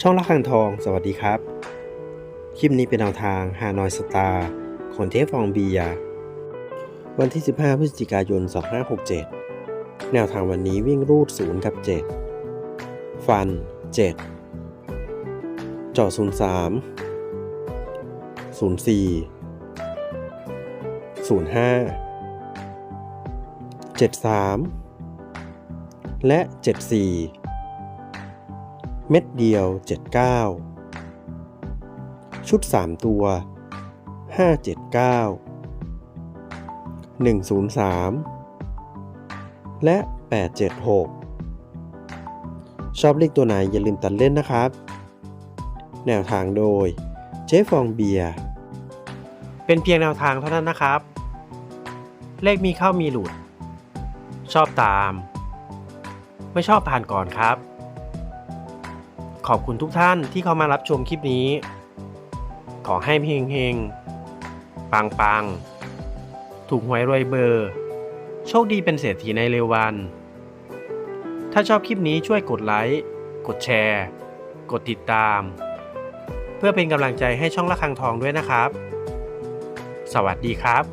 ช่องละคังทอง สวัสดีครับ คลิปนี้เป็นแนวทางฮานอยสตาร์ของเทฟฟองเบีย วันที่ 15 พฤศจิกายน 2567 แนวทางวันนี้วิ่งรูด 0 กับ 7 ฟัน7เจาะ03 04 05 73 และ 74 เม็ดเดียว 79 ชุด 3 ตัว 579 103 และ 876 ชอบเลขตัวไหนอย่าลืมตัดเล่นนะครับ แนวทางโดยเจ๊ฟองเบียร์เป็นเพียงแนวทางเท่านั้นนะครับ เลขมีเข้ามีหลุด ชอบตาม ไม่ชอบผ่านก่อนครับ ขอบคุณทุกท่านที่เข้ามารับชมคลิปนี้ ขอให้เฮงเฮงปังปังถูกหวยรวยเบอร์ โชคดีเป็นเศรษฐีในเร็ววัน ถ้าชอบคลิปนี้ช่วยกดไลค์ กดแชร์ กดติดตาม เพื่อเป็นกำลังใจให้ช่องละคังทองด้วยนะครับ สวัสดีครับ